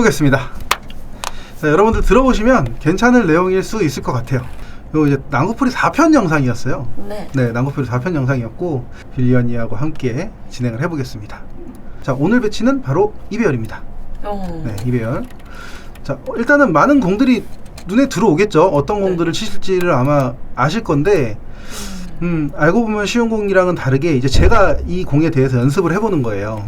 해보겠습니다. 자, 여러분들 들어보시면 괜찮을 내용일 수 있을 것 같아요. 요 이제 난구풀이 4편 영상이었어요. 네. 네, 난구풀이 4편 영상이었고 빌리언이하고 함께 진행을 해보겠습니다. 자, 오늘 배치는 바로 이배열입니다. 어. 네, 이배열. 자, 어, 일단은 많은 공들이 눈에 들어오겠죠. 어떤 네. 공들을 치실지를 아마 아실 건데, 음, 알고 보면 쉬운 공이랑은 다르게 이제 제가 이 공에 대해서 연습을 해보는 거예요.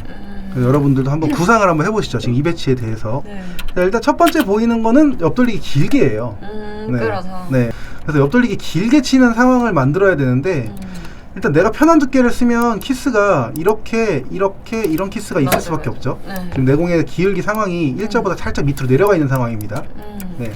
음. 여러분들도 한번 구상을 한번 해보시죠. 지금 이 배치에 대해서. 네. 자, 일단 첫 번째 보이는 거는 옆돌리기 길게 해요. 음, 네. 끌어서. 네. 그래서 옆돌리기 길게 치는 상황을 만들어야 되는데, 음. 일단 내가 편한 두께를 쓰면 키스가 이렇게, 이렇게, 이런 키스가 있을 수밖에 맞아요. 없죠. 네. 지금 내공의 기울기 상황이 일자보다 살짝 밑으로 내려가 있는 상황입니다. 음. 네.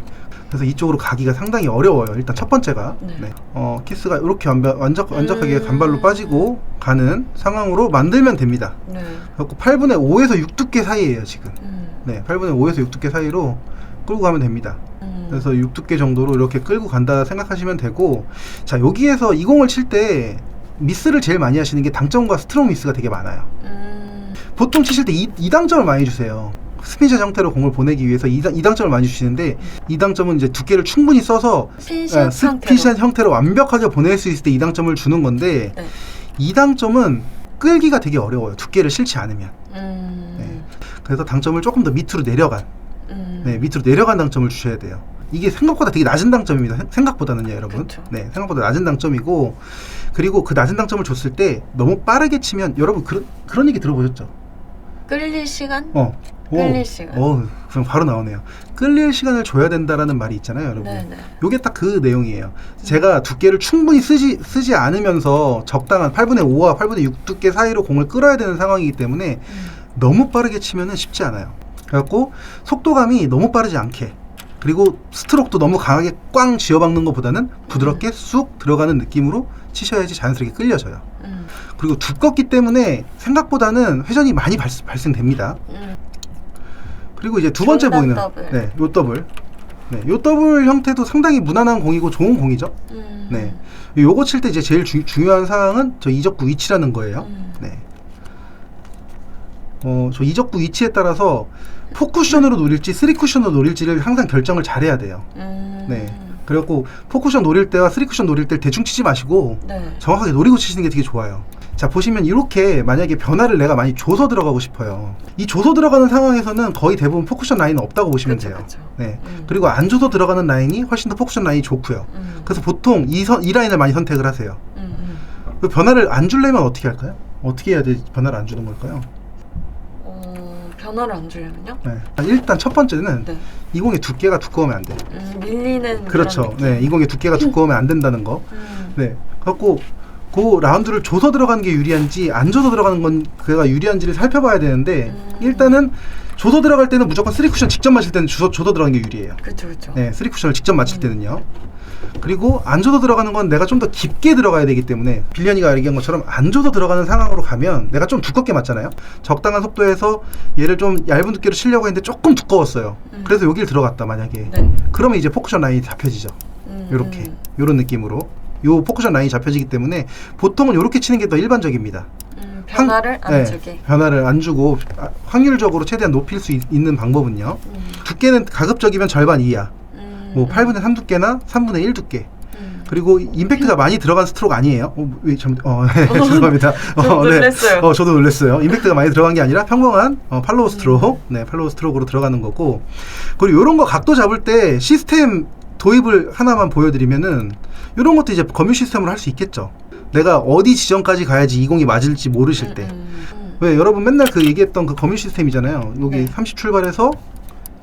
그래서 이쪽으로 가기가 상당히 어려워요. 일단 첫 번째가 네. 네. 어, 키스가 이렇게 완벽, 완적, 완벽하게 음. 간발로 빠지고 가는 상황으로 만들면 됩니다. 네. 그래서 8분의 5에서 6 두께 사이에요 지금. 음. 네, 8분의 5에서 6 두께 사이로 끌고 가면 됩니다. 음. 그래서 6 두께 정도로 이렇게 끌고 간다 생각하시면 되고, 자 여기에서 이 공을 칠 때 미스를 제일 많이 하시는 게 당점과 스트롱 미스가 되게 많아요. 음. 보통 치실 때 이, 이당점을 많이 주세요. 스피샷 형태로 공을 보내기 위해서 이당 점을 많이 주시는데 이당점은 이제 두께를 충분히 써서 스피샷 예, 상태로. 스피샷 형태로 완벽하게 보낼 수 있을 때 이당점을 주는 건데 네. 이당점은 끌기가 되게 어려워요. 두께를 싫지 않으면. 음. 네. 그래서 당점을 조금 더 밑으로 내려간, 음. 네, 밑으로 내려간 당점을 주셔야 돼요. 이게 생각보다 되게 낮은 당점입니다. 생- 생각보다는요, 여러분. 그쵸. 네, 생각보다 낮은 당점이고, 그리고 그 낮은 당점을 줬을 때 너무 빠르게 치면 여러분 그런 그런 얘기 들어보셨죠? 끌릴 시간? 어. 오, 끌릴 시간. 어, 그럼 바로 나오네요. 끌릴 시간을 줘야 된다라는 말이 있잖아요, 여러분. 네네. 요게 딱 그 내용이에요. 제가 두께를 충분히 쓰지 쓰지 않으면서 적당한 8분의 5와 8분의 6 두께 사이로 공을 끌어야 되는 상황이기 때문에 음. 너무 빠르게 치면은 쉽지 않아요. 그래갖고 속도감이 너무 빠르지 않게 그리고 스트로크도 너무 강하게 꽝 쥐어박는 것보다는 부드럽게 쑥 들어가는 느낌으로 치셔야지 자연스럽게 끌려져요. 음. 그리고 두껍기 때문에 생각보다는 회전이 많이 발, 발생됩니다. 음. 그리고 이제 두 번째 보이는 더블. 네, 요 더블. 네, 요 더블 형태도 상당히 무난한 공이고 좋은 공이죠. 음. 네. 요거 칠 때 이제 제일 주- 중요한 사항은 저 이적구 위치라는 거예요. 음. 네. 어, 저 이적구 위치에 따라서 포쿠션으로 노릴지 쓰리 쿠션으로 노릴지를 항상 결정을 잘해야 돼요. 음. 네. 그래갖고 포쿠션 노릴 때와 쓰리 쿠션 노릴 때 대충 치지 마시고 네. 정확하게 노리고 치시는 게 되게 좋아요. 자 보시면 이렇게 만약에 변화를 내가 많이 줘서 들어가고 싶어요. 이 줘서 들어가는 상황에서는 거의 대부분 포쿠션 라인은 없다고 보시면 그쵸, 돼요. 그쵸. 네. 음. 그리고 안 줘서 들어가는 라인이 훨씬 더 포쿠션 라인이 좋고요. 음. 그래서 보통 이, 선, 이 라인을 많이 선택을 하세요. 음. 음. 그 변화를 안 주려면 어떻게 할까요? 어떻게 해야 돼 변화를 안 주는 걸까요? 어, 변화를 안 주려면요? 네. 일단 첫 번째는 네. 이 공의 두께가 두꺼우면 안 돼요. 음, 밀리는 그렇죠. 네, 이 공의 두께가 두꺼우면 안 된다는 거. 음. 네. 갖고 그 라운드를 줘서 들어가는 게 유리한지 안 줘서 들어가는 건 그가 유리한지를 살펴봐야 되는데 음. 일단은 줘서 들어갈 때는 무조건 쓰리 쿠션 직접 맞을 때는 줘서, 줘서 들어가는 게 유리해요. 그쵸 그쵸. 네, 쓰리 쿠션을 직접 맞힐 음. 때는요. 그리고 안 줘서 들어가는 건 내가 좀 더 깊게 들어가야 되기 때문에 빌리언이가 얘기한 것처럼 안 줘서 들어가는 상황으로 가면 내가 좀 두껍게 맞잖아요. 적당한 속도에서 얘를 좀 얇은 두께로 치려고 했는데 조금 두꺼웠어요. 음. 그래서 여기를 들어갔다 만약에 네. 그러면 이제 포쿠션 라인이 잡혀지죠. 음. 요렇게 요런 느낌으로 요 포쿠션 라인이 잡혀지기 때문에 보통은 요렇게 치는 게 더 일반적입니다. 음, 변화를 한- 안 네, 주게. 변화를 안 주고 아, 확률적으로 최대한 높일 수 있, 는 방법은요. 음. 두께는 가급적이면 절반 이하. 음. 뭐 8분의 3 두께나 3분의 1 두께. 음. 그리고 임팩트가 많이 들어간 스트로크 아니에요. 어, 왜 참, 어, 네, 죄송합니다. 좀 놀랐어요. 어, 저도 놀랐어요. 임팩트가 많이 들어간 게 아니라 평범한 어, 팔로우 스트로크, 네, 팔로우 스트로크로 들어가는 거고. 그리고 이런 거 각도 잡을 때 시스템 도입을 하나만 보여드리면은 이런 것도 이제 검유 시스템으로 할 수 있겠죠. 내가 어디 지점까지 가야지 이 공이 맞을지 모르실 때. 음. 음. 왜 여러분 맨날 그 얘기했던 그 검유 시스템이잖아요. 여기 네. 30 출발해서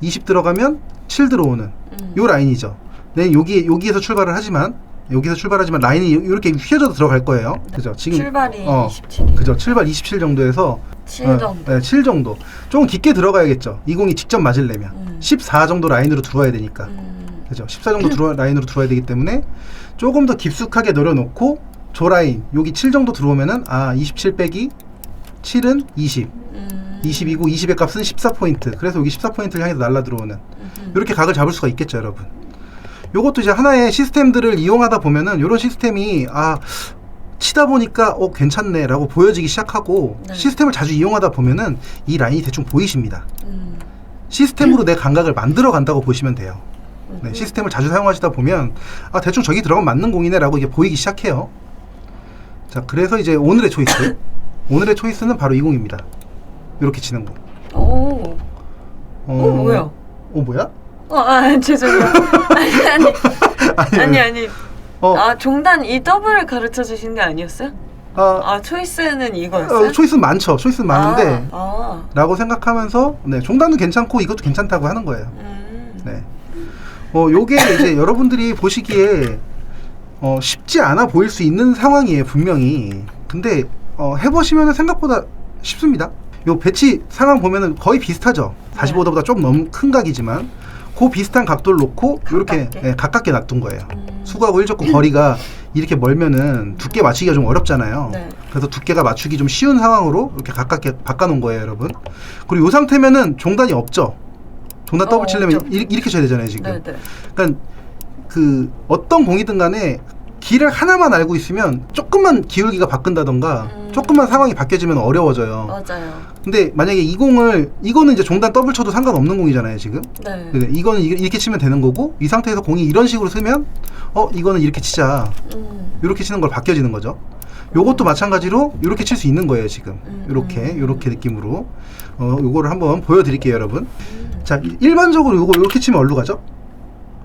20 들어가면 7 들어오는 음. 요 라인이죠. 네, 여기 여기에서 출발을 하지만 여기서 출발하지만 라인이 이렇게 휘어져서 들어갈 거예요. 그죠? 지금 출발이 어, 27. 그죠? 출발 27 정도에서 7 어, 정도. 네, 7 정도. 조금 깊게 들어가야겠죠. 이 공이 직접 맞으려면 음. 14 정도 라인으로 들어와야 되니까. 음. 그죠? 14 정도 들어 라인으로 들어와야 되기 때문에 조금 더 깊숙하게 노려놓고 조 라인 여기 7 정도 들어오면은 아, 27 빼기 7은 20. 음. 20이고 20의 값은 14포인트. 그래서 여기 14포인트를 향해서 날라 들어오는 음. 이렇게 각을 잡을 수가 있겠죠, 여러분. 요것도 이제 하나의 시스템들을 이용하다 보면은 요런 시스템이 아 치다 보니까 어 괜찮네 라고 보여지기 시작하고 네. 시스템을 자주 이용하다 보면은 이 라인이 대충 보이십니다. 음. 시스템으로 내 감각을 만들어 간다고 보시면 돼요. 네, 음. 시스템을 자주 사용하시다 보면 아 대충 저기 들어가면 맞는 공이네라고 이게 보이기 시작해요. 자 그래서 이제 오늘의 초이스 오늘의 초이스는 바로 이 공입니다. 이렇게 치는 공. 오. 어, 어, 뭐야? 어 뭐야? 어, 아, 죄송해요. 아니, 아니, 아니, 아니. 어, 아, 종단 이 더블을 가르쳐 주신 게 아니었어요? 아, 아, 초이스는 이거였어요? 어, 초이스는 많죠. 초이스는 많은데 아, 라고 생각하면서 네 종단도 괜찮고 이것도 괜찮다고 하는 거예요. 아. 음. 네. 어, 요게 이제 여러분들이 보시기에 어, 쉽지 않아 보일 수 있는 상황이에요, 분명히. 근데 어, 해보시면 생각보다 쉽습니다. 요 배치 상황 보면은 거의 비슷하죠. 45도보다 좀 너무 큰 각이지만 그 비슷한 각도를 놓고 이렇게 가깝게? 예, 가깝게 놔둔 거예요. 음. 수구하고 일적구 거리가 이렇게 멀면은 두께 맞추기가 좀 어렵잖아요. 네. 그래서 두께가 맞추기 좀 쉬운 상황으로 이렇게 가깝게 바꿔놓은 거예요, 여러분. 그리고 이 상태면은 종단이 없죠. 종단 어, 더블 치려면 없죠. 이- 이렇게 쳐야 되잖아요, 지금. 네, 네. 그러니까 그 어떤 공이든 간에 길을 하나만 알고 있으면 조금만 기울기가 바꾼다던가 음. 조금만 상황이 바뀌어지면 어려워져요. 맞아요. 근데 만약에 이 공을 이거는 이제 종단 더블 쳐도 상관없는 공이잖아요, 지금. 네. 네, 이거는 이- 이렇게 치면 되는 거고 이 상태에서 공이 이런 식으로 쓰면 어 이거는 이렇게 치자 음. 이렇게 치는 걸 바뀌어지는 거죠. 요것도 마찬가지로 이렇게 칠 수 있는 거예요 지금 음, 이렇게 음. 이렇게 느낌으로 어 요거를 한번 보여드릴게요 여러분. 음. 자 이- 일반적으로 요거 이렇게 치면 어디로 가죠?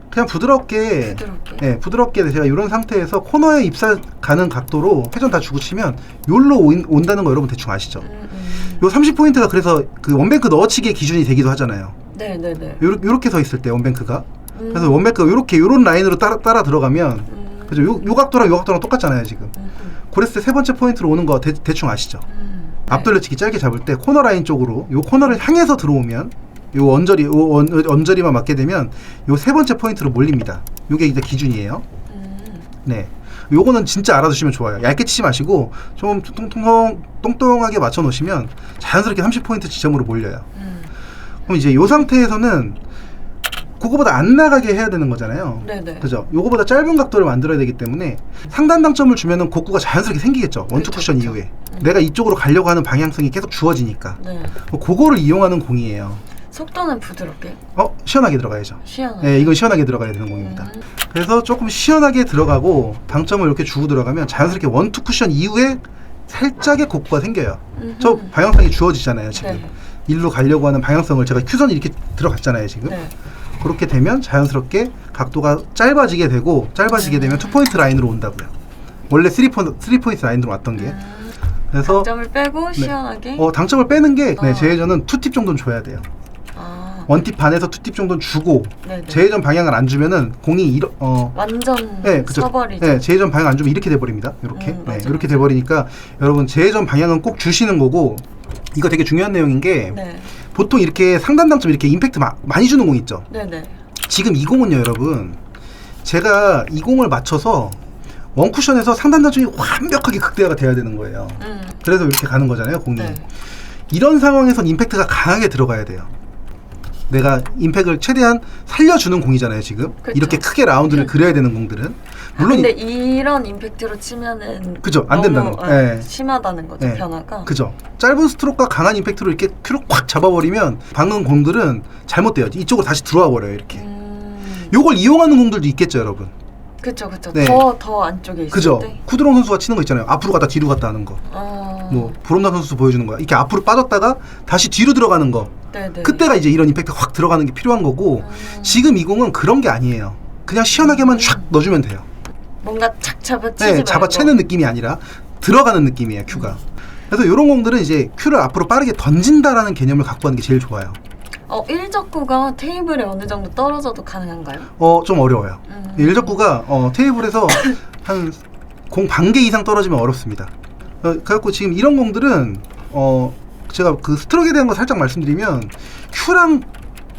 그냥 부드럽게 부드럽게. 네, 부드럽게 제가 이런 상태에서 코너에 입사 가는 각도로 회전 다 주고 치면 요로 온, 온다는 거 여러분 대충 아시죠? 음, 음. 요 30포인트가 그래서 그 원뱅크 넣어치기의 기준이 되기도 하잖아요. 네, 네, 네. 요, 요렇게 서 있을 때 원뱅크가 음. 그래서 원뱅크가 요렇게 요런 라인으로 따라, 따라 들어가면 음. 그죠? 요, 요 각도랑 요 각도랑 똑같잖아요 지금. 음, 음. 그랬을 때 세 번째 포인트로 오는 거 대, 대충 아시죠? 음. 네. 앞돌려치기 짧게 잡을 때 코너 라인 쪽으로 요 코너를 향해서 들어오면 요 언저리 요 언, 언저리만 맞게 되면 요 세 번째 포인트로 몰립니다. 요게 이제 기준이에요. 음. 네. 요거는 진짜 알아두시면 좋아요. 얇게 치지 마시고 좀 뚱뚱 똥똥하게 맞춰 놓으시면 자연스럽게 30포인트 지점으로 몰려요. 음. 그럼 이제 요 상태에서는 그거보다 안 나가게 해야 되는 거잖아요. 네, 네. 그죠? 요거보다 짧은 각도를 만들어야 되기 때문에 상단 당점을 주면은 곡구가 자연스럽게 생기겠죠. 원투 그쵸, 쿠션 그쵸. 이후에. 음. 내가 이쪽으로 가려고 하는 방향성이 계속 주어지니까. 네. 뭐 그거를 이용하는 공이에요. 속도는 부드럽게. 어, 시원하게 들어가야죠. 시원하게. 네, 이건 시원하게 들어가야 되는 공입니다. 음. 그래서 조금 시원하게 들어가고 당점을 이렇게 주고 들어가면 자연스럽게 원투 쿠션 이후에 살짝의 곡구가 생겨요. 저 음흠. 방향성이 주어지잖아요, 지금. 네. 일로 가려고 하는 방향성을 제가 큐선이 이렇게 들어갔잖아요, 지금. 네. 그렇게 되면 자연스럽게 각도가 짧아지게 되고 짧아지게 되면 투 포인트 라인으로 온다고요. 원래 3포, 3포인트 라인으로 왔던 게. 음. 그래서 점을 빼고 시원하게. 어, 당점을 빼는 게 네, 어. 제회전은 투팁 정도는 줘야 돼요. 아. 원팁 반에서 투팁 정도는 주고 네, 네. 제회전 방향을 안 주면은 공이 이러, 어, 완전 네, 그죠. 서버리죠. 네, 제회전 방향 안 주면 이렇게 돼버립니다. 이렇게. 음, 네, 맞아, 이렇게. 돼버리니까 여러분 제회전 방향은 꼭 주시는 거고 이거 되게 중요한 내용인 게 네. 보통 이렇게 상단 당점 이렇게 임팩트 마- 많이 주는 공 있죠. 네, 네. 지금 이 공은요, 여러분. 제가 이 공을 맞춰서 원쿠션에서 상단 당점이 완벽하게 극대화가 돼야 되는 거예요. 음. 그래서 이렇게 가는 거잖아요, 공이. 네. 이런 상황에선 임팩트가 강하게 들어가야 돼요. 내가 임팩을 최대한 살려주는 공이잖아요, 지금. 그쵸. 이렇게 크게 라운드를 그려야 되는 공들은. 물론 근데 이- 이런 임팩트로 치면은 그죠, 안 된다는 거. 예, 예. 심하다는 거죠 예. 변화가. 그죠. 짧은 스트로크가 강한 임팩트로 이렇게 큐를 꽉 잡아버리면 방금 공들은 잘못돼요. 이쪽으로 다시 들어와 버려요, 이렇게. 음. 요걸 이용하는 공들도 있겠죠, 여러분. 그쵸 그쵸. 네. 더 더 안쪽에 있을 그죠. 때. 쿠드롱 선수가 치는 거 있잖아요. 앞으로 갔다 뒤로 갔다 하는 거. 어. 뭐 브롬나 선수도 보여주는 거야. 이렇게 앞으로 빠졌다가 다시 뒤로 들어가는 거. 네네. 그때가 이제 이런 임팩트 확 들어가는 게 필요한 거고 음. 지금 이 공은 그런 게 아니에요. 그냥 시원하게만 촥 넣어주면 돼요. 뭔가 착 잡아치지 네, 말고. 잡아채는 느낌이 아니라 들어가는 느낌이에요, 큐가. 그래서 이런 공들은 이제 큐를 앞으로 빠르게 던진다라는 개념을 갖고 하는 게 제일 좋아요. 어 일적구가 테이블에 어느 정도 떨어져도 가능한가요? 어, 좀 어려워요. 음. 일적구가 어, 테이블에서 한 공 반 개 이상 떨어지면 어렵습니다. 어, 그래갖고 지금 이런 공들은 어, 제가 그 스트로크에 대한 거 살짝 말씀드리면 큐랑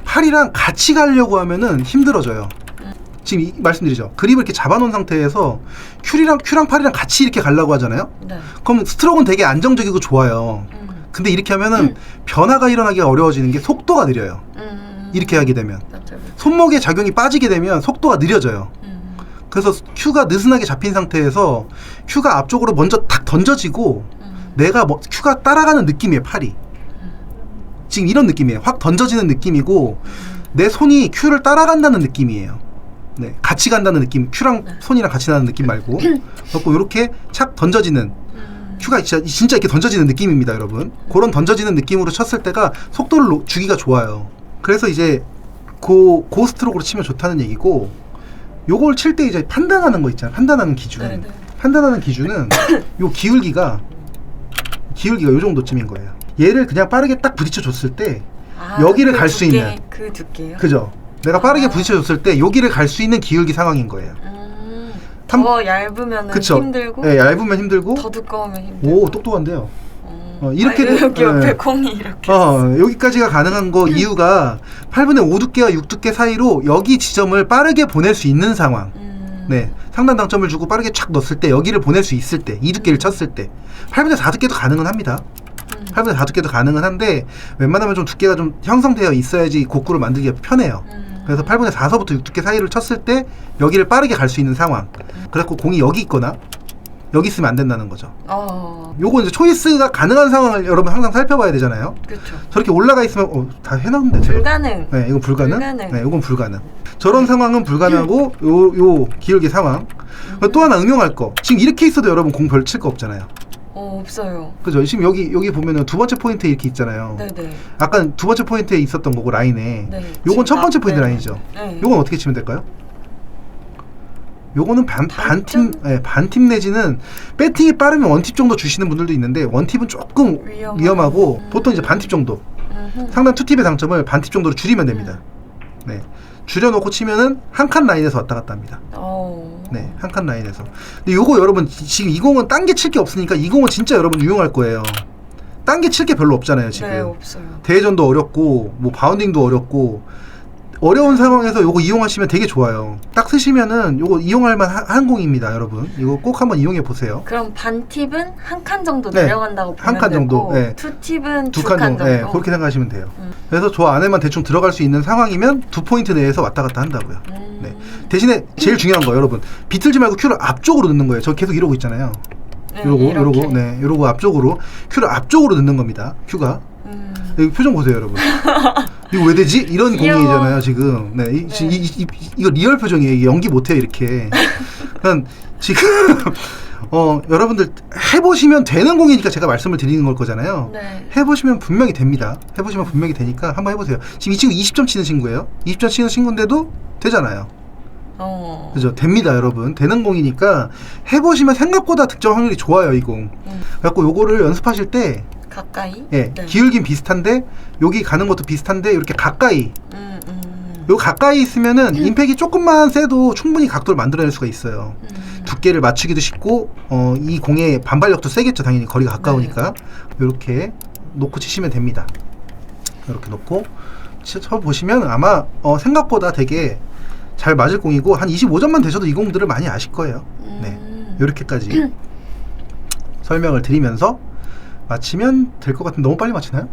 팔이랑 같이 가려고 하면은 힘들어져요. 지금 이, 말씀드리죠. 그립을 이렇게 잡아놓은 상태에서 큐랑 큐랑 팔이랑 같이 이렇게 가려고 하잖아요. 네. 그럼 스트로크는 되게 안정적이고 좋아요. 음. 근데 이렇게 하면은 변화가 일어나기가 어려워지는 게 속도가 느려요. 음. 이렇게 하게 되면 맞죠, 맞죠. 손목에 작용이 빠지게 되면 속도가 느려져요. 음. 그래서 큐가 느슨하게 잡힌 상태에서 큐가 앞쪽으로 먼저 탁 던져지고 음. 내가 뭐 큐가 따라가는 느낌이에요 팔이 지금 이런 느낌이에요. 확 던져지는 느낌이고 내 손이 큐를 따라간다는 느낌이에요. 네, 같이 간다는 느낌. 큐랑 손이랑 같이 나는 느낌 말고. 그렇고 이렇게 착 던져지는 음. 큐가 진짜, 진짜 이렇게 던져지는 느낌입니다, 여러분. 그런 던져지는 느낌으로 쳤을 때가 속도를 놓- 주기가 좋아요. 그래서 이제 고, 고 스트로크로 치면 좋다는 얘기고, 요걸 칠 때 이제 판단하는 거 있잖아요. 판단하는 기준. 네 네. 판단하는 기준은 요 기울기가, 기울기가 요 정도쯤인 거예요. 얘를 그냥 빠르게 딱 부딪혀 줬을 때, 아, 여기를 그 갈수 두께, 있는. 그 두께요? 그죠? 내가 빠르게 아. 부딪혀 줬을 때, 여기를 갈 수 있는 기울기 상황인 거예요. 음, 탐- 더 얇으면 그쵸? 힘들고 예, 얇으면 힘들고, 더 두꺼우면 힘들고 오, 똑똑한데요. 음. 어, 이렇게 아, 여기 옆에 네. 콩이 이렇게 어, 여기까지가 가능한 거 이유가 8분의 5 두께와 6 두께 사이로 여기 지점을 빠르게 보낼 수 있는 상황. 음. 네. 상단 당점을 주고 빠르게 착 넣었을 때 여기를 보낼 수 있을 때, 이 두께를 쳤을 때. 8분의 4 두께도 가능은 합니다. 음. 8분의 4 두께도 가능은 한데 웬만하면 좀 두께가 좀 형성되어 있어야지 곡구를 만들기가 편해요. 음. 그래서 8분의 4서부터 6 두께 사이를 쳤을 때 여기를 빠르게 갈 수 있는 상황. 그래갖고 공이 여기 있거나 여기 있으면 안 된다는 거죠. 어, 요거 이제 초이스가 가능한 상황을 여러분 항상 살펴봐야 되잖아요. 그렇죠. 저렇게 올라가 있으면 어, 다 해놨는데 제가. 불가능. 네, 이건 불가능. 불가능. 네, 이건 불가능. 저런 상황은 불가능하고 요 요 기울기 상황. 또 하나 응용할 거. 지금 이렇게 있어도 여러분 공 별 칠 거 없잖아요. 어, 없어요. 그죠? 지금 여기 여기 보면은 두 번째 포인트 이렇게 있잖아요. 네네. 아까 두 번째 포인트에 있었던 거고 라인에. 네. 요건 첫 지금 번째 앞- 포인트 네. 라인이죠. 네. 요건 어떻게 치면 될까요? 요거는 반, 반팀? 예, 반팀 내지는 배팅이 빠르면 원팁 정도 주시는 분들도 있는데 원팁은 조금 위험하고. 위험하고 음. 보통 이제 반팁 정도 음흠. 상단 투팁의 당점을 반팁 정도로 줄이면 됩니다. 네. 줄여놓고 치면은 한 칸 라인에서 왔다 갔다 합니다. 어. 네, 한 칸 라인에서. 근데 요거 여러분 지- 지금 이 공은 딴 게 칠 게 없으니까 이 공은 진짜 여러분 유용할 거예요. 딴 게 칠 게 별로 없잖아요 지금. 네, 없어요. 대회전도 어렵고 뭐 바운딩도 어렵고 어려운 상황에서 요거 이용하시면 되게 좋아요. 딱 쓰시면은 요거 이용할 만한 공입니다, 여러분. 이거 꼭 한번 이용해 보세요. 그럼 반 팁은 한 칸 정도 네. 내려간다고 보면 한 칸 정도, 되고 네. 투 팁은 두두칸칸 정도, 정도. 네, 그렇게 생각하시면 돼요. 음. 그래서 저 안에만 대충 들어갈 수 있는 상황이면 두 포인트 내에서 왔다 갔다 한다고요. 음. 네. 대신에 제일 중요한 거 여러분 비틀지 말고 큐를 앞쪽으로 넣는 거예요. 저 계속 이러고 있잖아요. 네, 이러고 이렇게. 이러고 네 이러고 앞쪽으로 큐를 앞쪽으로 넣는 겁니다. 큐가 음. 여기 표정 보세요, 여러분. 이거 왜 되지? 이런 귀여워. 공이잖아요, 지금. 네, 이, 지- 네. 이, 이, 이, 이 거 리얼 표정이에요. 연기 못해요, 이렇게. 그냥 지금 어 여러분들 해보시면 되는 공이니까 제가 말씀을 드리는 걸 거잖아요. 네. 해보시면 분명히 됩니다. 해보시면 분명히 되니까 한번 해보세요. 지금 이 친구 20점 치는 친구예요. 20점 치는 친구인데도 되잖아요. 어. 그죠? 됩니다, 여러분. 되는 공이니까 해보시면 생각보다 득점 확률이 좋아요, 이 공. 음. 그래갖고 요거를 연습하실 때, 가까이? 예, 네. 기울긴 비슷한데 여기 가는 것도 비슷한데 이렇게 가까이. 음, 음. 요 가까이 있으면은 임팩이 조금만 세도 충분히 각도를 만들어낼 수가 있어요. 음. 두께를 맞추기도 쉽고 어, 이 공의 반발력도 세겠죠 당연히 거리가 가까우니까 이렇게 놓고 치시면 됩니다 이렇게 놓고 치- 쳐 보시면 아마 어, 생각보다 되게 잘 맞을 공이고 한 25점만 되셔도 이 공들을 많이 아실 거예요 네 음. 이렇게까지 설명을 드리면서 마치면 될 것 같은데 너무 빨리 마치나요?